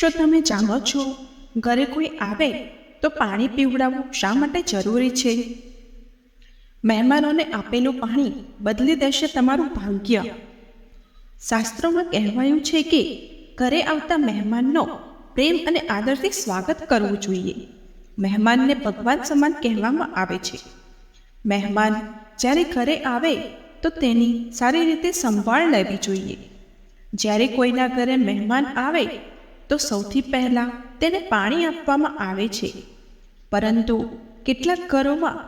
શું તમે જાણો છો, ઘરે કોઈ આવે તો પાણી પીવડાવવું શા માટે જરૂરી છે? મહેમાનોને આપેલું પાણી બદલી દેશે તમારું ભાગ્ય. શાસ્ત્રોમાં કહેવાયું છે કે, ઘરે આવતા મહેમાનનો પ્રેમ અને આદરથી સ્વાગત કરવું જોઈએ. મહેમાનને ભગવાન સમાન કહેવામાં આવે છે. મહેમાન જ્યારે ઘરે આવે તો તેની સારી રીતે સંભાળ લેવી જોઈએ. જ્યારે કોઈના ઘરે મહેમાન આવે તો સૌથી પહેલાં તેને પાણી આપવામાં આવે છે. પરંતુ કેટલાક ઘરોમાં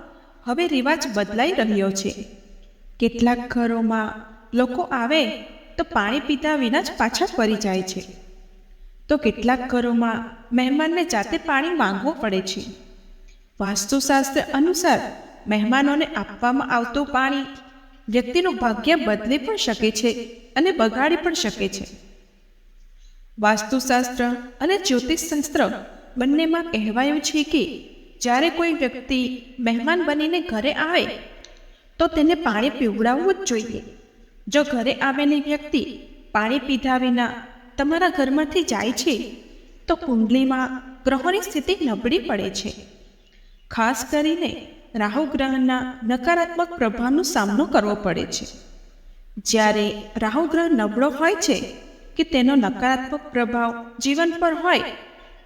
હવે રિવાજ બદલાઈ રહ્યો છે. કેટલાક ઘરોમાં લોકો આવે તો પાણી પીતા વિના જ પાછા ફરી જાય છે. તો કેટલાક ઘરોમાં મહેમાનને જાતે પાણી માંગવું પડે છે. વાસ્તુશાસ્ત્ર અનુસાર મહેમાનોને આપવામાં આવતું પાણી વ્યક્તિનું ભાગ્ય બદલી પણ શકે છે અને બગાડી પણ શકે છે. વાસ્તુશાસ્ત્ર અને જ્યોતિષશાસ્ત્ર બંનેમાં કહેવાયું છે કે જ્યારે કોઈ વ્યક્તિ મહેમાન બનીને ઘરે આવે, તો તેને પાણી પીવડાવવું જ જોઈએ. જો ઘરે આવેલી વ્યક્તિ પાણી પીધા વિના તમારા ઘરમાંથી જાય છે, તો કુંડલીમાં ગ્રહોની સ્થિતિ નબળી પડે છે. ખાસ કરીને રાહુ ગ્રહના નકારાત્મક પ્રભાવનો સામનો કરવો પડે છે. જ્યારે રાહુ ગ્રહ નબળો હોય છે કે તેનો નકારાત્મક પ્રભાવ જીવન પર હોય,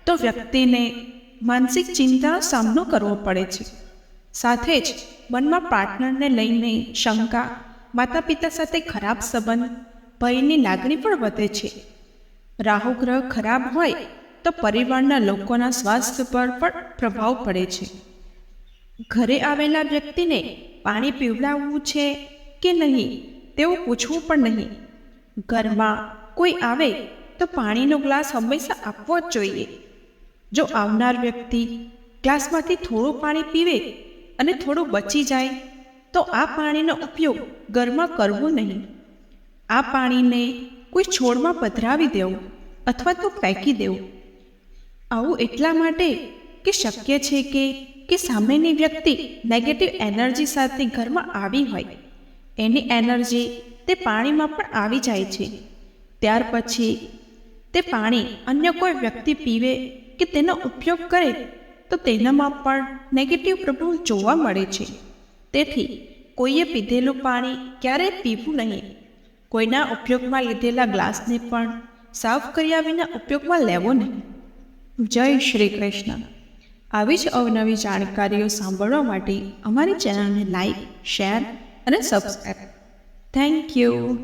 તો વ્યક્તિને માનસિક ચિંતાનો સામનો કરવો પડે છે. સાથે જ મનમાં પાર્ટનરને લઈને શંકા માતા પિતા સાથે ખરાબ સંબંધ, ભયની લાગણી પણ વધે છે. રાહુ ગ્રહ ખરાબ હોય, તો પરિવારના લોકોના સ્વાસ્થ્ય પર પણ પ્રભાવ પડે છે. ઘરે આવેલા વ્યક્તિને પાણી પીવડાવવું છે કે નહીં, તેવું પૂછવું પણ નહીં. ઘરમાં કોઈ આવે તો પાણીનો ગ્લાસ હંમેશા આપવો જ જોઈએ. જો આવનાર વ્યક્તિ ગ્લાસમાંથી થોડું પાણી પીવે અને થોડું બચી જાય, તો આ પાણીનો ઉપયોગ ઘરમાં કરવો નહીં. આ પાણીને કોઈ છોડમાં પધરાવી દેવું અથવા તો ફેંકી દેવું. આવું એટલા માટે કે શક્ય છે કે કે સામેની વ્યક્તિ નેગેટિવ એનર્જી સાથે ઘરમાં આવી હોય. એની એનર્જી તે પાણીમાં પણ આવી જાય છે. ત્યાર પછી તે પાણી અન્ય કોઈ વ્યક્તિ પીવે કે તેનો ઉપયોગ કરે, તો તેનામાં પણ નેગેટિવ પ્રભાવ જોવા મળે છે. તેથી કોઈએ પીધેલું પાણી ક્યારેય પીવું નહીં. કોઈના ઉપયોગમાં લીધેલા ગ્લાસને પણ સાફ કર્યા વિના ઉપયોગમાં લેવો નહીં. જય શ્રી કૃષ્ણ. આવી જ અવનવી જાણકારીઓ સાંભળવા માટે અમારી ચેનલને લાઈક, શેર અને સબસ્ક્રાઈબ થેન્ક યુ.